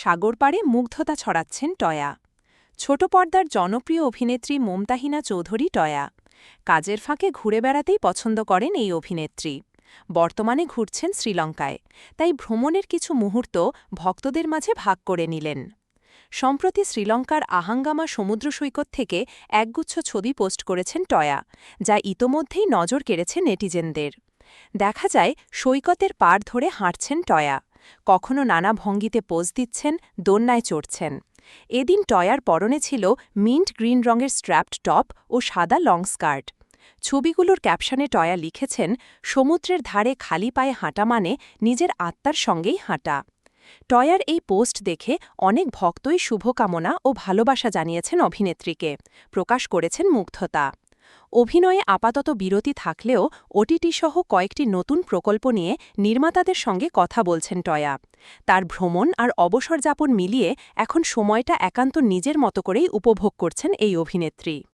সাগর পাড়ে মুগ্ধতা ছড়াচ্ছেন টয়া। ছোট পর্দার জনপ্রিয় অভিনেত্রী মমতাহিনা চৌধুরী টয়া। কাজের ফাঁকে ঘুরে বেড়াতেই পছন্দ করেন এই অভিনেত্রী। বর্তমানে ঘুরছেন শ্রীলঙ্কায়, তাই ভ্রমণের কিছু মুহূর্ত ভক্তদের মাঝে ভাগ করে নিলেন। সম্প্রতি শ্রীলঙ্কার আহাঙ্গামা সমুদ্র সৈকত থেকে একগুচ্ছ ছবি পোস্ট করেছেন টয়া, যা ইতোমধ্যেই নজর কেড়েছে নেটিজেনদের। দেখা যায়, সৈকতের পার ধরে হাঁটছেন টয়া। কখনো নানা ভঙ্গিতে পোজ দিচ্ছেন দোন্নায় চড়ছেন। এদিন টয়ার পরনে ছিল মিন্ট গ্রিন রঙের স্ট্র্যাপড টপ ও সাদা লং স্কার্ট। ছবিগুলোর ক্যাপশনে টয়া লিখেছেন, সমুদ্রের ধারে খালি পায়ে হাঁটা মানে নিজের আত্মার সঙ্গেই হাঁটা। টয়ার এই পোস্ট দেখে অনেক ভক্তই শুভকামনা ও ভালোবাসা জানিয়েছেন অভিনেত্রীকে। প্রকাশ করেছেন মুগ্ধতা। অভিনয়ে আপাতত বিরতি থাকলেও ওটিটি সহ কয়েকটি নতুন প্রকল্প নিয়ে নির্মাতাদের সঙ্গে কথা বলছেন টয়া। তার ভ্রমণ আর অবসর যাপন মিলিয়ে এখন সময়টা একান্ত নিজের মতো করেই উপভোগ করছেন এই অভিনেত্রী।